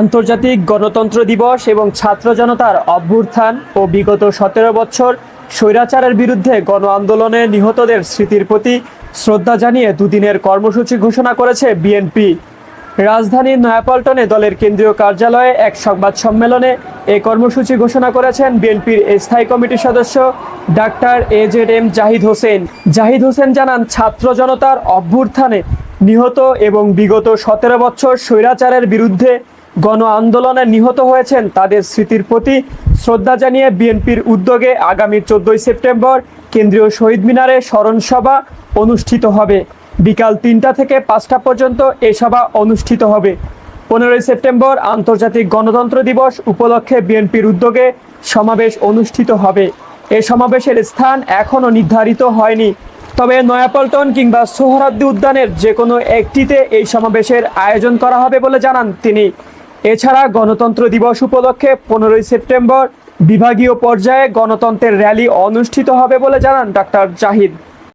আন্তর্জাতিক গণতন্ত্র দিবস এবং ছাত্র জনতার অভ্যুত্থান ও বিগত সতেরো বছর স্বৈরাচারের বিরুদ্ধে গণ আন্দোলনে নিহতদের স্মৃতির প্রতি শ্রদ্ধা জানিয়ে দুদিনের কর্মসূচি ঘোষণা করেছে বিএনপি। রাজধানীর নয়াপল্টনে দলের কেন্দ্রীয় কার্যালয়ে এক সংবাদ সম্মেলনে এই কর্মসূচি ঘোষণা করেছেন বিএনপির স্থায়ী কমিটির সদস্য doctor A Z M Zahid Hossain. Zahid Hossain জানান, ছাত্র জনতার অভ্যুত্থানে নিহত এবং বিগত সতেরো বছর স্বৈরাচারের বিরুদ্ধে গণ আন্দোলনে নিহত হয়েছেন তাদের স্মৃতির প্রতি শ্রদ্ধা জানিয়ে বিএনপির উদ্যোগে আগামী চোদ্দই সেপ্টেম্বর কেন্দ্রীয় শহীদ মিনারে স্মরণ সভা অনুষ্ঠিত হবে। বিকাল তিনটা থেকে পাঁচটা পর্যন্ত এ সভা অনুষ্ঠিত হবে। পনেরোই সেপ্টেম্বর আন্তর্জাতিক গণতন্ত্র দিবস উপলক্ষে বিএনপির উদ্যোগে সমাবেশ অনুষ্ঠিত হবে। এই সমাবেশের স্থান এখনও নির্ধারিত হয়নি। তবে নয়াপল্টন কিংবা সোহরাদ্দি উদ্যানের যে কোনো একটিতে এই সমাবেশের আয়োজন করা হবে বলে জানান তিনি। এছাড়া গণতন্ত্র দিবস উপলক্ষে পনেরোই সেপ্টেম্বর বিভাগীয় পর্যায়ে গণতন্ত্রের র্যালি অনুষ্ঠিত হবে বলে জানান ডাক্তার জাহিদ।